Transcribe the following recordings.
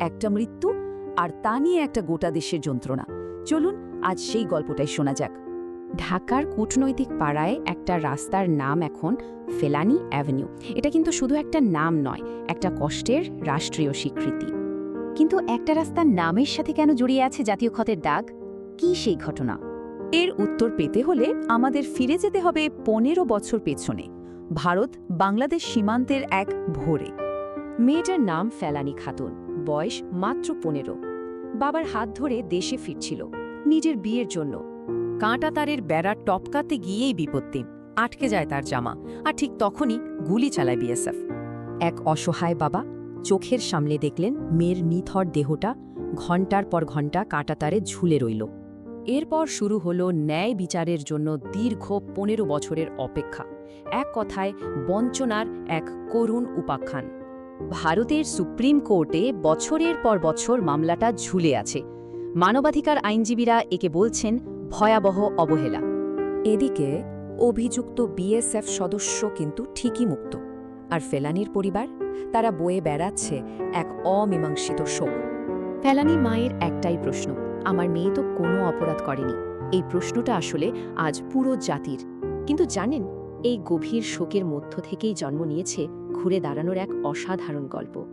একটা মৃত্যু আর তা নিয়ে একটা গোটা দেশের যন্ত্রণা। চলুন, আজ সেই গল্পটাই শোনা যাক। ঢাকার কূটনৈতিক পাড়ায় একটা রাস্তার নাম এখন ফেলানি অ্যাভিনিউ। এটা কিন্তু শুধু একটা নাম নয়, একটা কষ্টের রাষ্ট্রীয় স্বীকৃতি। কিন্তু একটা রাস্তার নামের সাথে কেন জড়িয়ে আছে জাতীয় ক্ষতের দাগ? কি সেই ঘটনা? এর উত্তর পেতে হলে আমাদের ফিরে যেতে হবে পনেরো বছর পেছনে ভারত বাংলাদেশ সীমান্তের এক ভোরে। মেয়েটার নাম ফেলানি খাতুন। বয়স মাত্র পনেরো। বাবার হাত ধরে দেশে ফিরছিল নিজের বিয়ের জন্য। কাঁটা তারের বেড়া টপকাতে গিয়েই বিপত্তি, আটকে যায় তার জামা, আর ঠিক তখনই গুলি চালায় বিএসএফ। এক অসহায় বাবা চোখের সামনে দেখলেন মেয়ের নিথর দেহটা ঘণ্টার পর ঘণ্টা কাঁটাতারে ঝুলে রইল। এরপর শুরু হলো ন্যায় বিচারের জন্য দীর্ঘ পনেরো বছরের অপেক্ষা। এক কথায় বঞ্চনার এক করুণ উপাখ্যান। ভারতের সুপ্রিম কোর্টে বছরের পর বছর মামলাটা ঝুলে আছে। মানবাধিকার আইনজীবীরা একে বলছেন ভয়াবহ অবহেলা। এদিকে অভিযুক্ত বিএসএফ সদস্য কিন্তু ঠিকই মুক্ত। আর ফেলানির পরিবার, তারা বয়ে বেড়াচ্ছে এক অমীমাংসিত শোক। ফেলানি মায়ের একটাই প্রশ্ন, আমার মেয়ে তো কোনো অপরাধ করেনি। এই প্রশ্নটা আসলে আজ পুরো জাতির। কিন্তু জানেন, এই গভীর শোকের মধ্য থেকেই জন্ম নিয়েছে ঘুরে দাঁড়ানোর এক অসাধারণ গল্প।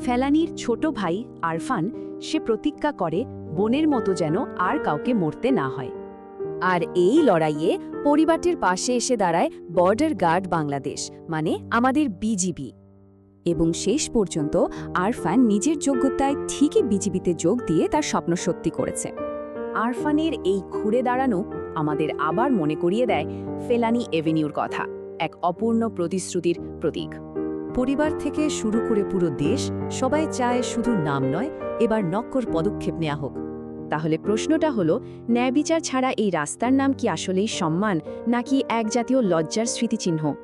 ফেলানির ছোট ভাই আরফান, সে প্রতিজ্ঞা করে বোনের মতো যেন আর কাউকে মরতে না হয়। আর এই লড়াইয়ে পরিবারটির পাশে এসে দাঁড়ায় বর্ডার গার্ড বাংলাদেশ মানে আমাদের বিজিবি। এবং শেষ পর্যন্ত আরফান নিজের যোগ্যতায় ঠিকই বিজিবিতে যোগ দিয়ে তার স্বপ্ন সত্যি করেছে। আরফানের এই ঘুরে দাঁড়ানো আমাদের আবার মনে করিয়ে দেয় ফেলানি এভিনিউর কথা, এক অপূর্ণ প্রতিশ্রুতির প্রতীক। পরিবার থেকে শুরু করে পুরো দেশ সবাই চায় শুধু নাম নয়, এবার নক্কর পদক্ষেপ নেওয়া হোক। তাহলে প্রশ্নটা হলো ন্যায় বিচার ছাড়া এই রাস্তার নাম কি আসলেই সম্মান, নাকি এক জাতীয় লজ্জার স্মৃতিচিহ্ন?